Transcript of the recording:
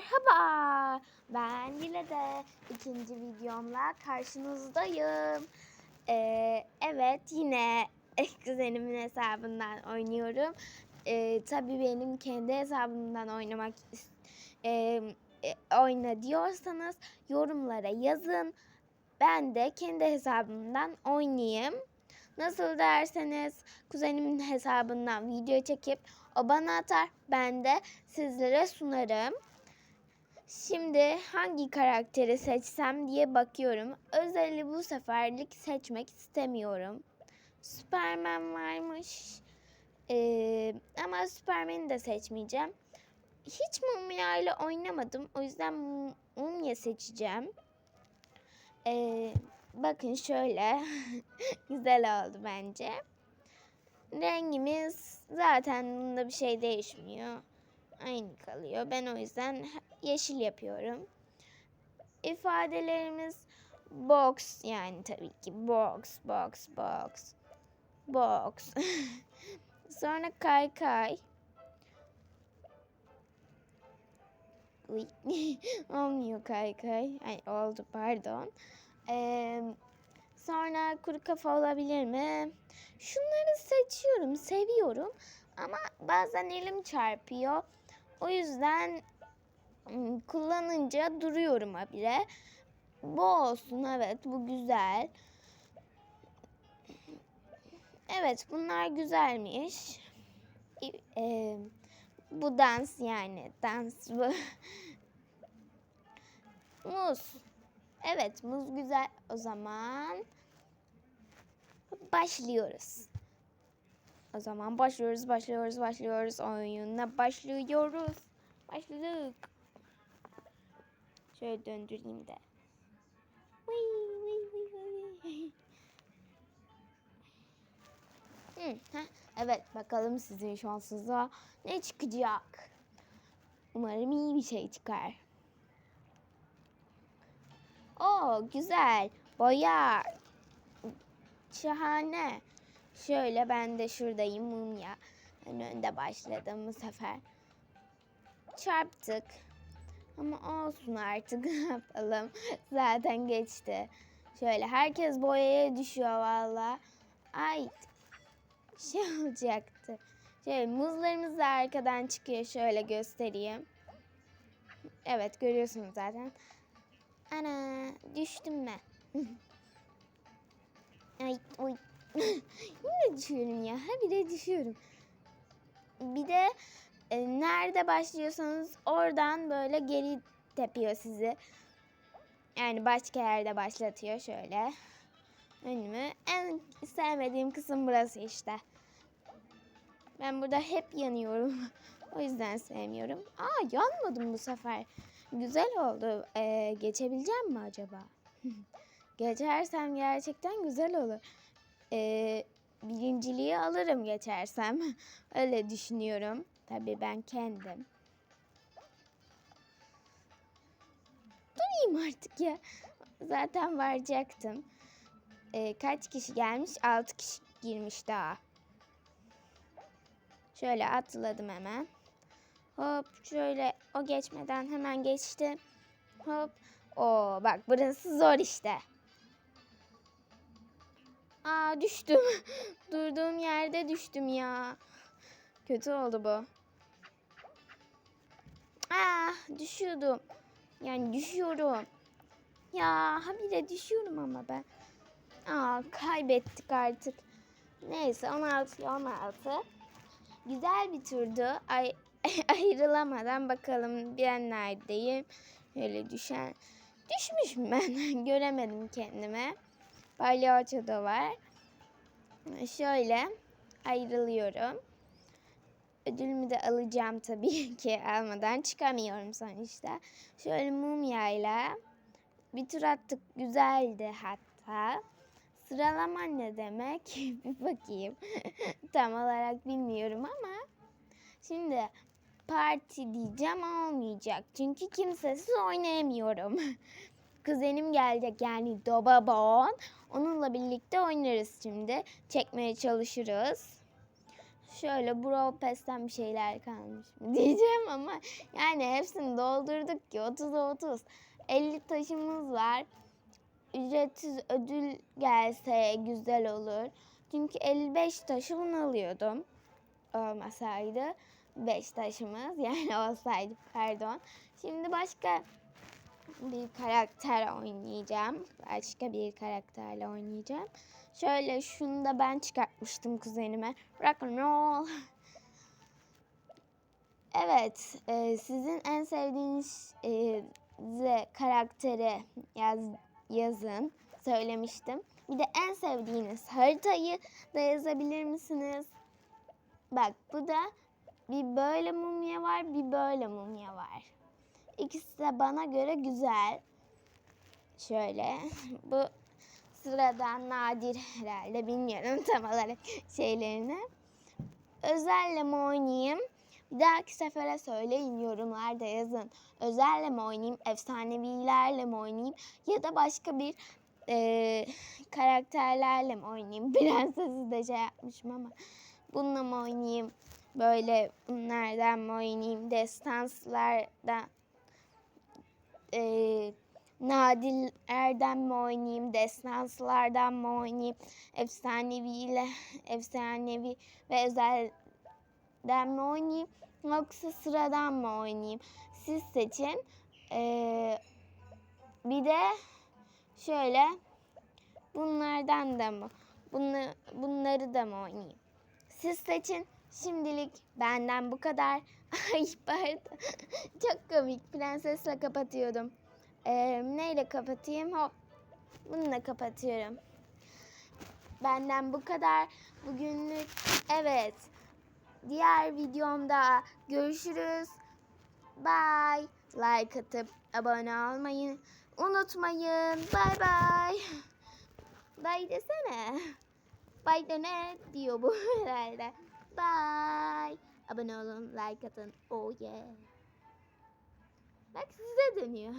Merhaba, ben yine de ikinci videomla karşınızdayım. Ee, evet, yine kuzenimin hesabından oynuyorum. Ee, tabii benim kendi hesabımdan oynamak e, e, oyna diyorsanız yorumlara yazın. Ben de kendi hesabımdan oynayayım. Nasıl derseniz kuzenimin hesabından video çekip o bana atar. Ben de sizlere sunarım. Şimdi hangi karakteri seçsem diye bakıyorum. Özeli bu seferlik seçmek istemiyorum. Superman varmış. Ee, ama Superman'i de seçmeyeceğim. Hiç Mumya ile oynamadım. O yüzden Mum- Mumya seçeceğim. Ee, bakın şöyle. Güzel oldu bence. Rengimiz zaten bunda bir şey değişmiyor. Aynı kalıyor. Ben o yüzden yeşil yapıyorum. İfadelerimiz box yani tabii ki box, box, box, box. Sonra kaykay. Uy, olmuyor kaykay. Ay oldu pardon. Ee, sonra kuru kafa olabilir mi? Şunları seçiyorum, seviyorum. Ama bazen elim çarpıyor. O yüzden kullanınca duruyorum habire. Bu olsun evet bu güzel. Evet bunlar güzelmiş. İ- e, bu dans yani dans bu. muz. Evet muz güzel. O zaman başlıyoruz. O zaman başlıyoruz, başlıyoruz, başlıyoruz. Oyuna başlıyoruz. Başladık. Şöyle döndüreyim de. Hı, evet bakalım sizin şansınıza ne çıkacak. Umarım iyi bir şey çıkar. Oo güzel. Boya. Şahane. Şöyle ben de şuradayım mumya. En önde başladım bu sefer. Çarptık. Ama olsun artık ne yapalım. Zaten geçti. Şöyle herkes boyaya düşüyor valla. Ay şey olacaktı. Şöyle muzlarımız da arkadan çıkıyor. Şöyle göstereyim. Evet görüyorsunuz zaten. Ana düştüm ben. Ay oy. Yine düşüyorum ya. Ha bir de düşüyorum. Bir de e, nerede başlıyorsanız oradan böyle geri tepiyor sizi. Yani başka yerde başlatıyor şöyle. Önümü. En sevmediğim kısım burası işte. Ben burada hep yanıyorum. o yüzden sevmiyorum. Aa yanmadım bu sefer. Güzel oldu. Ee, geçebileceğim mi acaba? Geçersem gerçekten güzel olur. Ee, birinciliği alırım geçersem. Öyle düşünüyorum. Tabii ben kendim. Durayım artık ya. Zaten varacaktım. Ee, kaç kişi gelmiş? 6 kişi girmiş daha. Şöyle atladım hemen. Hop şöyle o geçmeden hemen geçtim. Hop. Oo bak burası zor işte. Aa düştüm. Durduğum yerde düştüm ya. Kötü oldu bu. Aa düşüyordum. Yani düşüyorum. Ya habire düşüyorum ama ben. Aa kaybettik artık. Neyse 16 16. Güzel bir turdu. Ay ayrılamadan bakalım ben neredeyim. Öyle düşen. Düşmüşüm ben. Göremedim kendime. Palyaço da var. Şöyle ayrılıyorum. Ödülümü de alacağım tabii ki. Almadan çıkamıyorum sonuçta. Şöyle mumyayla bir tur attık. Güzeldi hatta. Sıralama ne demek? bir bakayım. Tam olarak bilmiyorum ama. Şimdi parti diyeceğim olmayacak. Çünkü kimsesiz oynayamıyorum. Kuzenim gelecek yani Dobabon. Onunla birlikte oynarız şimdi. Çekmeye çalışırız. Şöyle Brawl Pass'ten bir şeyler kalmış mı diyeceğim ama yani hepsini doldurduk ki 30'a 30. 50 taşımız var. Ücretsiz ödül gelse güzel olur. Çünkü 55 taşımın alıyordum. Olmasaydı 5 taşımız yani olsaydı pardon. Şimdi başka bir karakter oynayacağım. Başka bir karakterle oynayacağım. Şöyle şunu da ben çıkartmıştım kuzenime. Rock and roll. Evet, e, sizin en sevdiğiniz e, karakteri yaz, yazın. Söylemiştim. Bir de en sevdiğiniz haritayı da yazabilir misiniz? Bak bu da bir böyle mumya var, bir böyle mumya var. İkisi de bana göre güzel. Şöyle. Bu sıradan nadir herhalde. Bilmiyorum tam olarak şeylerini. Özelle mi oynayayım? Bir dahaki sefere söyleyin yorumlarda yazın. Özelle mi oynayayım? Efsanevilerle mi oynayayım? Ya da başka bir eee, karakterlerle mi oynayayım? Prensesi de şey yapmışım ama. Bununla mı oynayayım? Böyle bunlardan mı oynayayım? Destanslardan eee Nadillerden mi oynayayım, destanslardan mı oynayayım, efsaneviyle, efsanevi ve özelden mi oynayayım, yoksa sıradan mı oynayayım? Siz seçin. Ee, bir de şöyle bunlardan da mı, bunları, bunları da mı oynayayım? Siz seçin. Şimdilik benden bu kadar. Ay pardon. Çok komik. Prensesle kapatıyordum. Ee, neyle kapatayım? Hop. Bununla kapatıyorum. Benden bu kadar. Bugünlük evet. Diğer videomda görüşürüz. Bye. Like atıp abone olmayı unutmayın. Bye bye. Bye desene. Bye de ne diyor bu herhalde. Bye. Abone olun, like atın. Oh yeah. Bak size dönüyor.